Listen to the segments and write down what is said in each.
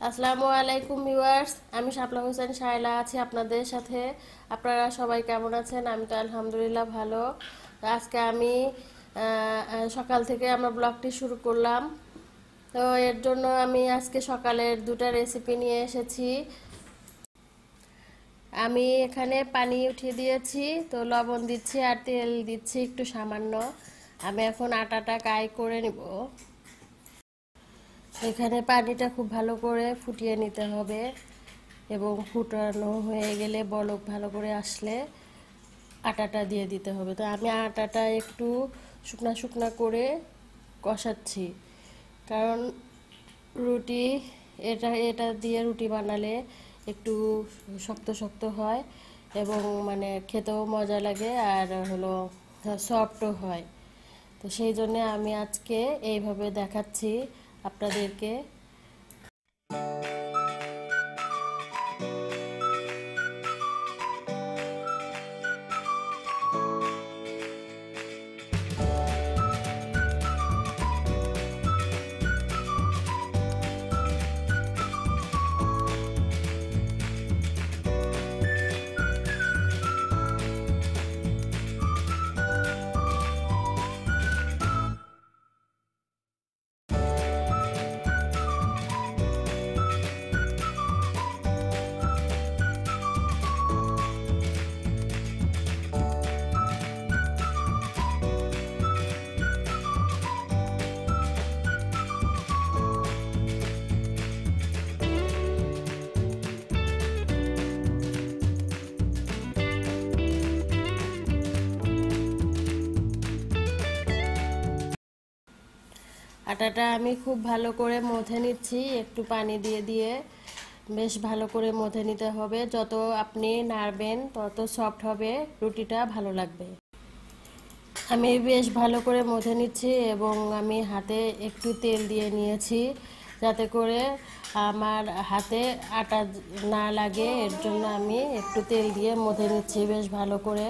আসসালামু আলাইকুম ভিউয়ার্স, আমি শাপলা হোসেন শায়লা আছি আপনাদের সাথে। আপনারা সবাই কেমন আছেন? আমি তো আলহামদুলিল্লাহ ভালো। আজকে আমি সকাল থেকে আমরা ব্লগটি শুরু করলাম। তো এর জন্য আমি আজকে সকালের দুটা রেসিপি নিয়ে এসেছি। আমি এখানে পানি উঠিয়ে দিয়েছি, তো লবণ দিচ্ছি আর তেল দিচ্ছি একটু সামান্য। আমি এখন আটাটা কাই করে নিব। এখানে পানিটা খুব ভালো করে ফুটিয়ে নিতে হবে এবং ফুটানো হয়ে গেলে বলক ভালো করে আসলে আটাটা দিয়ে দিতে হবে। তো আমি আটাটা একটু শুকনা শুকনা করে কষাচ্ছি। কারণ রুটি, এটা এটা দিয়ে রুটি বানালে একটু শক্ত শক্ত হয় এবং মানে খেতেও মজা লাগে আর হলো সফটও হয়। তো সেই জন্যে আমি আজকে এইভাবে দেখাচ্ছি। আপনাদেরকে আটাটা আমি খুব ভালো করে মথে নিচ্ছি, একটু পানি দিয়ে দিয়ে। বেশ ভালো করে মথে নিতে হবে, যত আপনি নাড়বেন তত সফট হবে, রুটিটা ভালো লাগবে। আমি বেশ ভালো করে মথে নিচ্ছি এবং আমি হাতে একটু তেল দিয়ে নিয়েছি, যাতে করে আমার হাতে আটা না লাগে, এর জন্য আমি একটু তেল দিয়ে মথে নিচ্ছি বেশ ভালো করে।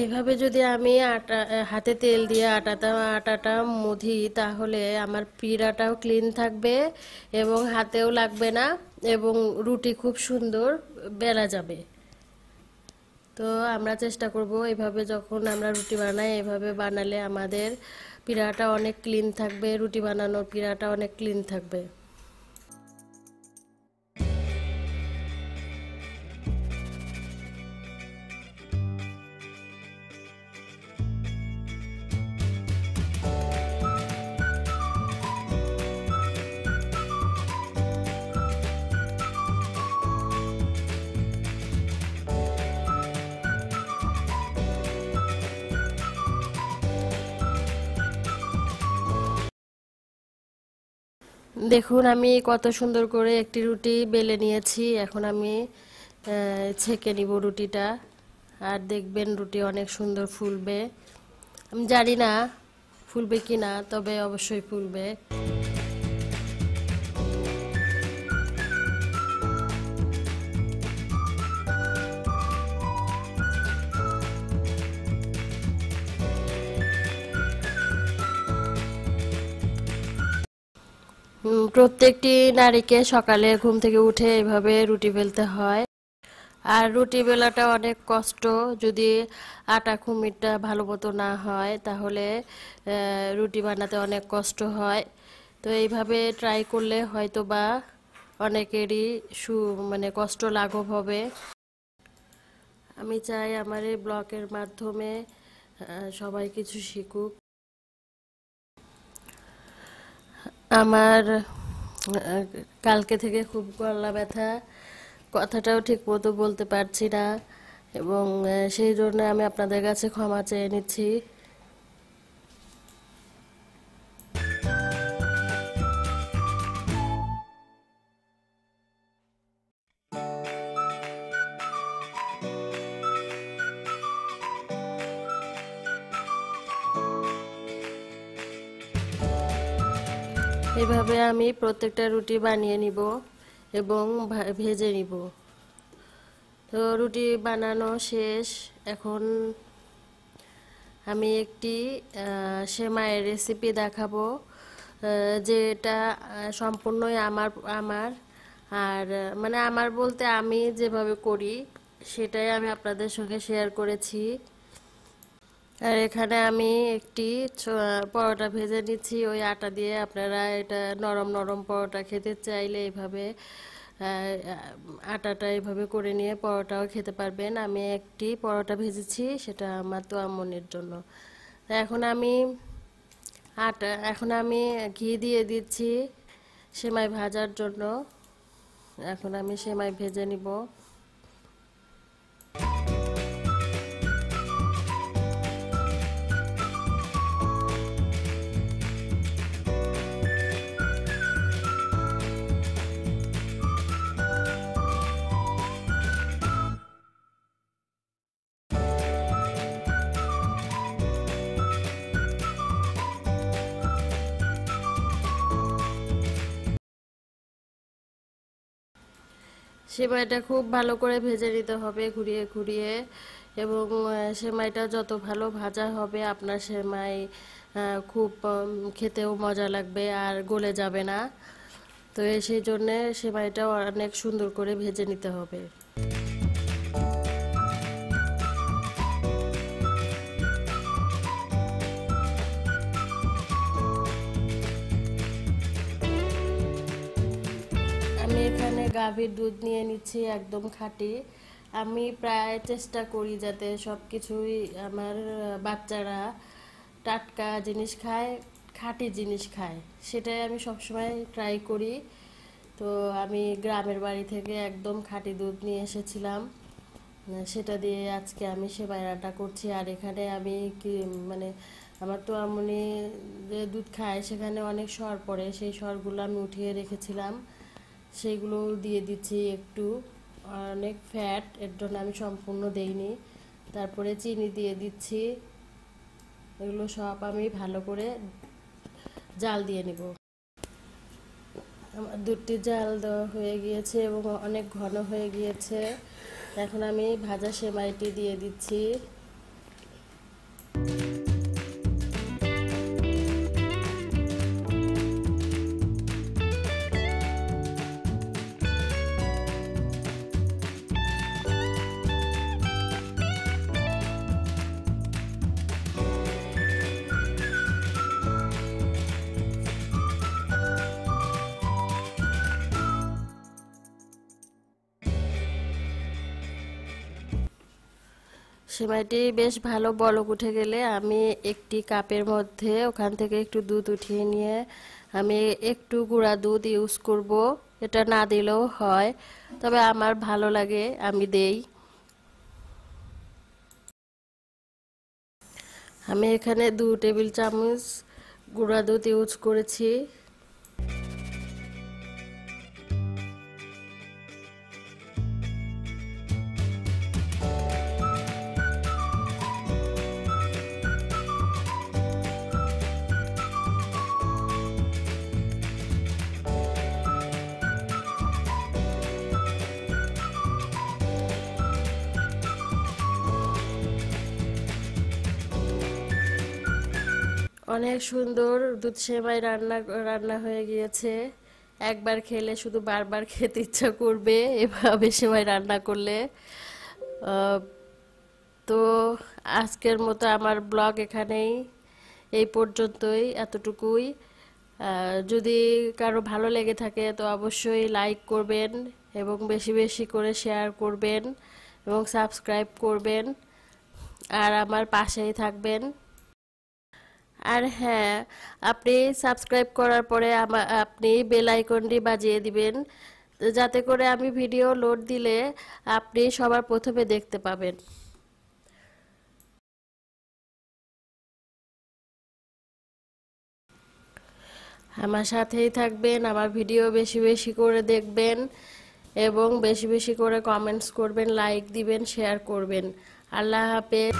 এইভাবে যদি আমি আটা হাতে তেল দিয়ে আটাটা আটাটা মুধি, তাহলে আমার পিড়াটাও ক্লিন থাকবে এবং হাতেও লাগবে না এবং রুটি খুব সুন্দর বেলা যাবে। তো আমরা চেষ্টা করব এভাবে যখন আমরা রুটি বানাই এভাবে বানালে আমাদের পিড়াটা অনেক ক্লিন থাকবে, রুটি বানানোর পিড়াটা অনেক ক্লিন থাকবে। দেখুন, আমি কত সুন্দর করে একটি রুটি বেলে নিয়েছি। এখন আমি ছেঁকে নিব রুটিটা। আর দেখবেন রুটি অনেক সুন্দর ফুলবে। আমি জানি না ফুলবে কি না তবে অবশ্যই ফুলবে। প্রত্যেকটি নারীকে সকালে ঘুম থেকে উঠে এভাবে রুটি বেলতে হয়। আর রুটি বেলাটা অনেক কষ্ট। যদি আটা খুমিরটা ভালো মতো না হয়, তাহলে রুটি বানাতে অনেক কষ্ট হয়। তো এইভাবে ট্রাই করলে হয়তো বা অনেকেরই সু মানে কষ্ট লাঘব হবে। আমি চাই আমার এই ব্লগের মাধ্যমে সবাই কিছু শিখুক। আমার কালকে থেকে খুব গলা ব্যথা, কথাটাও ঠিক মতো বলতে পারছি না এবং সেই জন্য আমি আপনাদের কাছে ক্ষমা চেয়ে নিচ্ছি। এভাবে আমি প্রত্যেকটা রুটি বানিয়ে নিব এবং ভেজে নিব। তো রুটি বানানো শেষ। এখন আমি একটি সেমাইয়ের রেসিপি দেখাবো যেটা সম্পূর্ণই আমার আমার। আর মানে আমার বলতে আমি যেভাবে করি, সেটাই আমি আপনাদের সঙ্গে শেয়ার করেছি। আর এখানে আমি একটি পরোটা ভেজে নিচ্ছি। ওই আটা দিয়ে আপনারা এটা নরম নরম পরোটা খেতে চাইলে এইভাবে আটাটা এভাবে করে নিয়ে পরোটাও খেতে পারবেন। আমি একটি পরোটা ভেজেছি, সেটা আমার তো আমনের জন্য। এখন আমি আটা, এখন আমি ঘি দিয়ে দিচ্ছি সেমাই ভাজার জন্য। এখন আমি সেমাই ভেজে নিব। সেমাইটা খুব ভালো করে ভেজে নিতে হবে ঘুরিয়ে ঘুরিয়ে এবং সেমাইটা যত ভালো ভাজা হবে আপনার সেমাই খুব খেতেও মজা লাগবে আর গলে যাবে না। তো সেই জন্যে সেমাইটা অনেক সুন্দর করে ভেজে নিতে হবে। গাভীর দুধ নিয়ে নিচ্ছি একদম খাঁটি। আমি প্রায় চেষ্টা করি যাতে সব কিছুই আমার বাচ্চারা টাটকা জিনিস খায়, খাঁটি জিনিস খায়। সেটাই আমি সবসময় ট্রাই করি। তো আমি গ্রামের বাড়ি থেকে একদম খাঁটি দুধ নিয়ে এসেছিলাম। সেটা দিয়ে আজকে আমি সেবাই রান্না করছি। আর এখানে আমি কি মানে আমার তো আমনি যে দুধ খায়, সেখানে অনেক সর পড়ে। সেই সরগুলো আমি উঠিয়ে রেখেছিলাম। সেইগুলো দিয়ে দিচ্ছি একটু। অনেক ফ্যাট এর জন্য আমি সম্পূর্ণ দেইনি। তারপরে চিনি দিয়ে দিচ্ছি। এগুলো সব আমি ভালো করে জাল দিয়ে নেব। আমার দুধটি জাল দেওয়া হয়ে গিয়েছে এবং অনেক ঘন হয়ে গিয়েছে। এখন আমি ভাজা সেমাইটি দিয়ে দিচ্ছি। সেমাইটি বেশ ভালো বলক উঠে গেলে আমি একটি কাপের মধ্যে ওখান থেকে একটু দুধ উঠিয়ে নিয়ে আমি একটু গুঁড়া দুধ ইউজ করব। এটা না দিলেও হয়, তবে আমার ভালো লাগে, আমি দেই। আমি এখানে দু টেবিল চামচ গুঁড়া দুধ ইউজ করেছি। অনেক সুন্দর দুধ সেমাই রান্না রান্না হয়ে গিয়েছে। একবার খেলে শুধু বারবার খেতে ইচ্ছা করবে এভাবে সেমাই রান্না করলে। তো আজকের মতো আমার ব্লগ এখানেই, এই পর্যন্তই, এতটুকুই। যদি কারও ভালো লেগে থাকে তো অবশ্যই লাইক করবেন এবং বেশি বেশি করে শেয়ার করবেন এবং সাবস্ক্রাইব করবেন। আর আমার পাশেই থাকবেন। আর হ্যাঁ আপনি সাবস্ক্রাইব করার পরে আপনি বেল আইকনটি বাজিয়ে দিবেন। যাতে করে আমি ভিডিও লোড দিলে আপনি সবার প্রথমে দেখতে পাবেন। আমার সাথেই থাকবেন, আমার ভিডিও বেশি বেশি করে দেখবেন এবং বেশি বেশি করে কমেন্টস করবেন লাইক দিবেন শেয়ার করবেন। আল্লাহ হাফেজ।